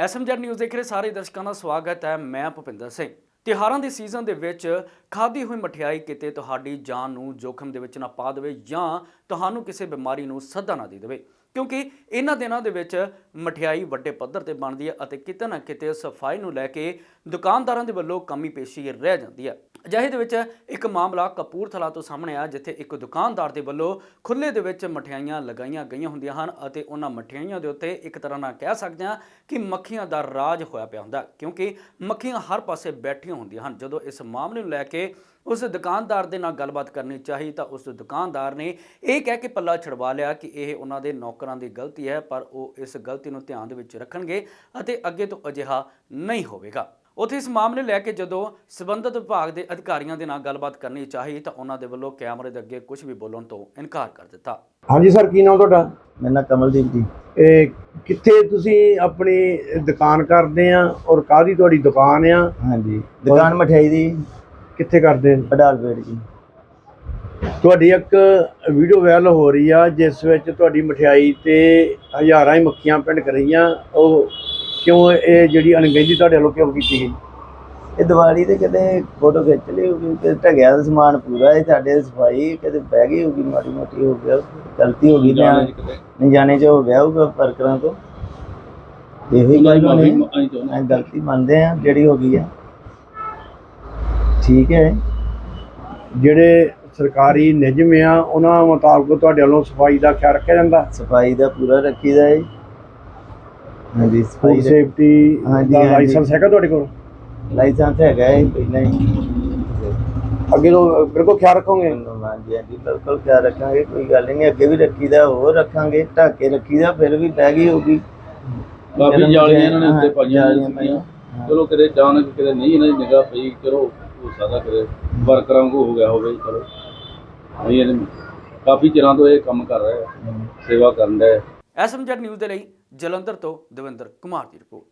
SMZ news ਦੇਖ ਰਹੇ ਸਾਰੇ ਦਰਸ਼ਕਾਂ ਦਾ ਸਵਾਗਤ ਹੈ, ਮੈਂ ਭੁਪਿੰਦਰ ਸਿੰਘ। ਤਿਉਹਾਰਾਂ ਦੇ ਸੀਜ਼ਨ ਦੇ ਵਿੱਚ ਖਾਦੀ ਹੋਈ ਮਠਿਆਈ ਕਿਤੇ ਤੁਹਾਡੀ ਜਾਨ ਨੂੰ ਜੋਖਮ ਦੇ ਵਿੱਚ ਨਾ ਪਾ ਦੇਵੇ ਜਾਂ ਤੁਹਾਨੂੰ ਕਿਸੇ ਬਿਮਾਰੀ ਨੂੰ ਸੱਦਾ ਨਾ ਦੇ ਦੇਵੇ। ਕਿਉਂਕਿ ਇਹਨਾਂ ਦਿਨਾਂ ਦੇ ਵਿੱਚ ਮਠਿਆਈ ਵੱਡੇ ਪੱਧਰ ਤੇ ਬਣਦੀ ਹੈ ਅਤੇ ਕਿਤੇ ਨਾ ਕਿਤੇ ਸਫ਼ਾਈ ਨੂੰ ਲੈ ਕੇ ਦੁਕਾਨਦਾਰਾਂ ਦੇ ਵੱਲੋਂ ਕਮੀ ਪੇਸ਼ੀ ਰਹਿ ਜਾਂਦੀ ਹੈ। ਅਜਿਹੇ ਦੇ ਵਿੱਚ ਇੱਕ ਮਾਮਲਾ ਕਪੂਰਥਲਾ ਤੋਂ ਸਾਹਮਣੇ ਆਇਆ, ਜਿੱਥੇ ਇੱਕ ਦੁਕਾਨਦਾਰ ਦੇ ਵੱਲੋਂ ਖੁੱਲੇ ਦੇ ਵਿੱਚ ਮਠਿਆਈਆਂ ਲਗਾਈਆਂ ਗਈਆਂ ਹੁੰਦੀਆਂ ਹਨ ਅਤੇ ਉਹਨਾਂ ਮਠਿਆਈਆਂ ਦੇ ਉੱਤੇ ਇੱਕ ਤਰ੍ਹਾਂ ਨਾਲ ਕਹਿ ਸਕਦੇ ਹਾਂ ਕਿ ਮੱਖੀਆਂ ਦਾ ਰਾਜ ਹੋਇਆ ਪਿਆ ਹੁੰਦਾ, ਕਿਉਂਕਿ ਮੱਖੀਆਂ ਹਰ ਪਾਸੇ ਬੈਠੀਆਂ ਹੁੰਦੀਆਂ ਹਨ। ਜਦੋਂ ਇਸ ਮਾਮਲੇ ਨੂੰ ਲੈ ਕੇ ਉਸ ਦੁਕਾਨਦਾਰ ਦੇ ਨਾਲ ਗੱਲਬਾਤ ਕਰਨੀ ਚਾਹੀ ਤਾਂ ਉਸ ਦੁਕਾਨਦਾਰ ਨੇ ਇਹ ਕਹਿ ਕੇ ਪੱਲਾ ਛਡਵਾ ਲਿਆ ਕਿ ਇਹ ਉਹਨਾਂ ਦੇ ਨੌਕਰਾਂ ਦੀ ਗਲਤੀ ਹੈ, ਪਰ ਉਹ ਇਸ ਗਲਤੀ ਨੂੰ ਧਿਆਨ ਦੇ ਵਿੱਚ ਰੱਖਣਗੇ ਅਤੇ ਅੱਗੇ ਤੋਂ ਅਜਿਹਾ ਨਹੀਂ ਹੋਵੇਗਾ। ਉੱਥੇ ਇਸ ਮਾਮਲੇ ਲੈ ਕੇ ਜਦੋਂ ਸਬੰਧਤ ਵਿਭਾਗ ਦੇ ਅਧਿਕਾਰੀਆਂ ਦੇ ਨਾਲ ਗੱਲਬਾਤ ਕਰਨੀ ਚਾਹੀ ਤਾਂ ਉਹਨਾਂ ਦੇ ਵੱਲੋਂ ਕੈਮਰੇ ਦੇ ਅੱਗੇ ਕੁਝ ਵੀ ਬੋਲਣ ਤੋਂ ਇਨਕਾਰ ਕਰ ਦਿੱਤਾ। ਹਾਂਜੀ ਸਰ ਕੀ ਨਾਮ ਤੁਹਾਡਾ? ਮੇਰਾ ਨਾਂ ਕਮਲਦੀਪ ਜੀ। ਇਹ ਕਿੱਥੇ ਤੁਸੀਂ ਆਪਣੀ ਦੁਕਾਨ ਕਰਦੇ ਆ ਔਰ ਕਾਹਦੀ ਤੁਹਾਡੀ ਦੁਕਾਨ ਆ? ਹਾਂਜੀ ਦੁਕਾਨ ਮਠਿਆਈ ਦੀ। ਕਿੱਥੇ ਕਰਦੇ ਆ? ਅਡਾਲਪੇਟ ਜੀ। ਤੁਹਾਡੀ ਇੱਕ ਵੀਡੀਓ ਵਾਇਰਲ ਹੋ ਰਹੀ ਆ ਜਿਸ ਵਿੱਚ ਤੁਹਾਡੀ ਮਠਿਆਈ ਤੇ ਹਜ਼ਾਰਾਂ ਹੀ ਮੱਖੀਆਂ ਪਿੰਡ ਰਹੀਆਂ ਉਹ ਕਿਉਂ ਇਹ ਜਿਹੜੀ ਅਣਗਹਿਲੀ ਤੁਹਾਡੇ ਵੱਲੋਂ ਕਿਉਂ ਕੀਤੀ ਗਈ? ਇਹ ਦੀਵਾਲੀ ਤੇ ਕਿਤੇ ਫੋਟੋ ਖਿੱਚ ਲਈ ਹੋਗੀ ਕਿ ਢਗਿਆ ਦਾ ਸਮਾਨ ਪੂਰਾ ਹੈ ਸਾਡੇ ਦੀ ਸਫ਼ਾਈ ਕਿਤੇ ਬਹਿ ਗਈ ਹੋਗੀ ਮਾੜੀ ਮੋਟੀ ਹੋ ਗਿਆ ਗਲਤੀ ਹੋ ਗਈ ਤਾਂ ਨਹੀਂ ਜਾਣੇ ਚ ਹੋ ਗਿਆ ਹੋਊਗਾ ਵਰਕਰਾਂ ਤੋਂ। ਇਹੋ ਹੀ ਗੱਲ ਅਸੀਂ ਗਲਤੀ ਮੰਨਦੇ ਆ ਜਿਹੜੀ ਹੋ ਗਈ ਹੈ। ਠੀਕ ਹੈ। ਜਿਹੜੇ ਸਰਕਾਰੀ ਨਿਯਮ ਆ ਉਹਨਾਂ ਮੁਤਾਬਕ ਤੁਹਾਡੇ ਵੱਲੋਂ ਸਫ਼ਾਈ ਦਾ ਖਿਆਲ ਰੱਖਿਆ ਜਾਂਦਾ? ਸਫ਼ਾਈ ਦਾ ਪੂਰਾ ਰੱਖੀਦਾ ਹੈ। ਹਾਂਜੀ ਫੂਡ ਸੇਫਟੀ ਹਾਂਜੀ, ਦਾ ਹਾਂਜੀ। ਲਾਇਸੈਂਸ ਹੈਗਾ ਤੁਹਾਡੇ ਕੋਲ? ਲਾਇਸੈਂਸ ਹੈਗਾ ਹੈ ਪਹਿਲਾਂ ਹੀ। ਅੱਗੇ ਤੋਂ ਬਿਲਕੁਲ ਖਿਆਲ ਰੱਖੋਗੇ? ਹਾਂਜੀ ਹਾਂਜੀ ਬਿਲਕੁਲ ਖਿਆਲ ਰੱਖਾਂਗੇ ਕੋਈ ਗੱਲ ਨਹੀਂ ਅੱਗੇ ਵੀ ਰੱਖੀਦਾ ਹੋਰ ਰੱਖਾਂਗੇ ਢੱਕ ਰੱਖੀਦਾ ਫਿਰ ਵੀ ਬਹਿ ਗਈ ਹੋਊਗੀ। ਕਾਫੀ ਜਾਲੀਆਂ ਇਹਨਾਂ ਨੇ ਉੱਤੇ ਹਾਂ, ਪਾਈਆਂ ਜਾਲੀਆਂ। ਹਾਂ। ਚਲੋ ਕਿਤੇ ਅਚਾਨਕ ਕਿਤੇ ਨਹੀਂ ਇਹਨਾਂ ਦੀ ਨਿਗਾਹ ਪਈ ਚਲੋ ਹੋ ਸਕਦਾ ਕਿਤੇ ਵਰਕਰਾਂ ਕੋ ਹੋ ਗਿਆ ਹੋਵੇ ਚਲੋ। ਨਹੀਂ ਇਹਨੇ ਕਾਫੀ ਚਿਰਾਂ ਤੋਂ ਇਹ ਕੰਮ ਕਰ ਰਹੇ ਸੇਵਾ ਕਰਨ ਦੇ ਐਸਐਮਜੈਡ ਨਿਊਜ਼ ਦੇ ਲਈ ਜਲੰਧਰ ਤੋਂ ਦਵਿੰਦਰ ਕੁਮਾਰ ਦੀ ਰਿਪੋਰਟ